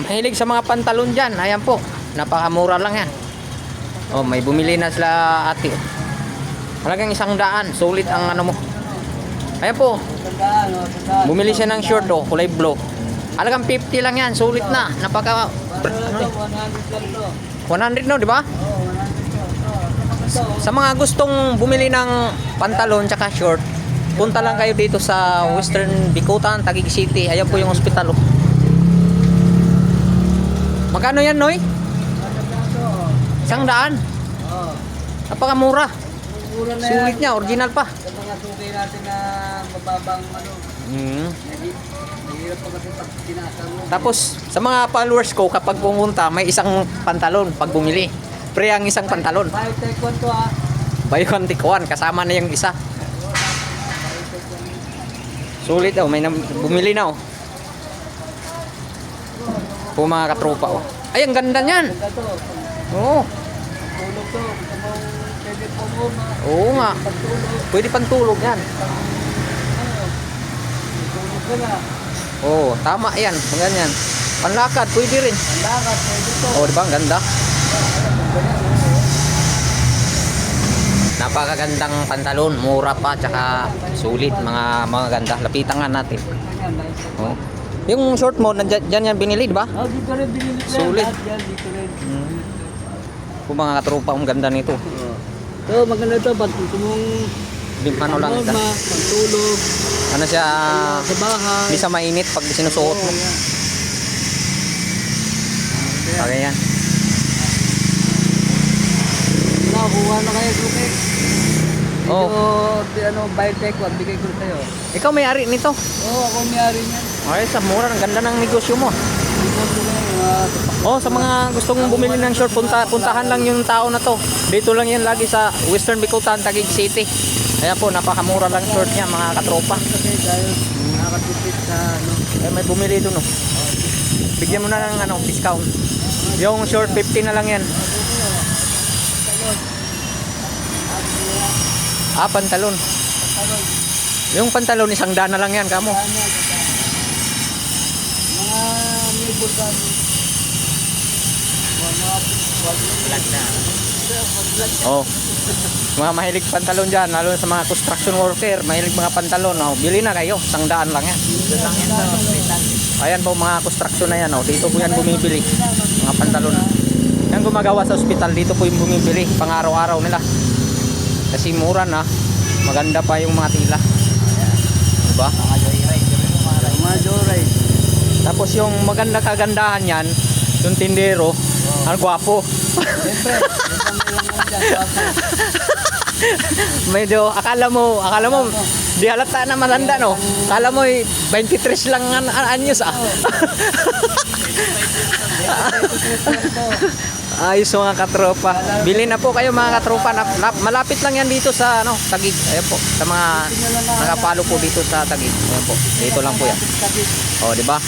mahilig sa mga pantalon dyan, ayan po. Napakamura lang yan. Oh, may bumili na sila ate. Talagang isang daan. Sulit ang ano mo. Ayan po. Bumili siya ng short oh, kulay blue. Halagang 50 lang yan. Sulit na. Napaka... Ano to, 100 lang to. 100 no, di ba? 100 to. Ito, Sa mga gustong bumili ng pantalon tsaka short, punta lang kayo dito sa Western Bikutan, Taguig City. Ayan po yung hospital. Oh. Magkano yan, Noy? 100 lang to. Isang daan. Oh. Napakamura. Mura na. Sulit niya, original pa. Sa mga sukay natin na mababang ano, Mm. mahirap pa kasi pag tinasa mo. Tapos, sa mga followers ko, kapag pumunta, may isang pantalon pag bumili. Pre ang isang pantalon. Bye, take one to ah. Buy one, take one. Kasama na yung isa. Sulit oh, may bumili na oh. Po mga katropa oh. Ay, ang ganda niyan. Oo. Tulog to. Pwede po mo. Oo nga. Pwede pang tulog yan. Tulog ka na. Oo, tama yan. Ganyan. Panlakad, pwede rin. Ang lakas, pwede to. Oo, di ba? Ang ganda. Napakagandang pantalon, mura pa, tsaka sulit, mga mga ganda. Lapitan nga natin. Oh. Yung short mo, nandyan dyan yan binili, di ba? Oh, dito rin binili ko. Sulit. Yan, dito rin. Hmm. Kung mga katropa, ang ganda nito. So, maganda to. Pag gusto mong Di, ano lang ito. pagtulog, Ano siya, sa bahay. hindi sa mainit pag sinusuot mo. Oo, yan. Okay yan. Wala, kuha na kayo, Suki. Oh. Oh. ano, biotech, wag bigay ko sa'yo. Ikaw may-ari nito. Oo, oh, ako may-ari niyan. Okay, sa mura, ang ganda ng negosyo mo. Oh, sa mga gustong bumili ng short, punta, puntahan lang yung tao na to. Dito lang yan lagi sa Western Bicutan, Taguig City. Ayan po, napakamura lang short niya, mga katropa. Eh, may bumili doon, oh. Bigyan mo na ng ano, discount. Yung short, 50 na lang yan. Ah, pantalon. Talon. Yung pantalon, isang daan na lang yan, kamo. May bulkan. Mga Vlog na. Oh. Mga mahilig pantalon dyan, lalo sa mga construction worker, mahilig mga pantalon, oh. Bili na kayo, isang daan lang yan. Ayan po mga construction na yan, oh. Dito po yan bumibili. Mga pantalon. Yan gumagawa sa ospital, dito po yung bumibili, pang araw-araw nila. Kasi mura na, maganda pa yung mga tila. Diba? Mga joyride. Mga joyride. Tapos yung maganda kagandahan yan, yung tindero, ang gwapo. Siyempre. Medyo, akala mo, akala mo, di halata na matanda, no? Akala mo, eh, 23 lang an an anyos, ah. Ayos mga katropa. Bili na po kayo mga katropa. Na, malapit lang yan dito sa ano, Tagig. Ayan po. Sa mga nakapalo po dito sa Tagig. Ayan po. Dito lang po yan. Oh, di ba?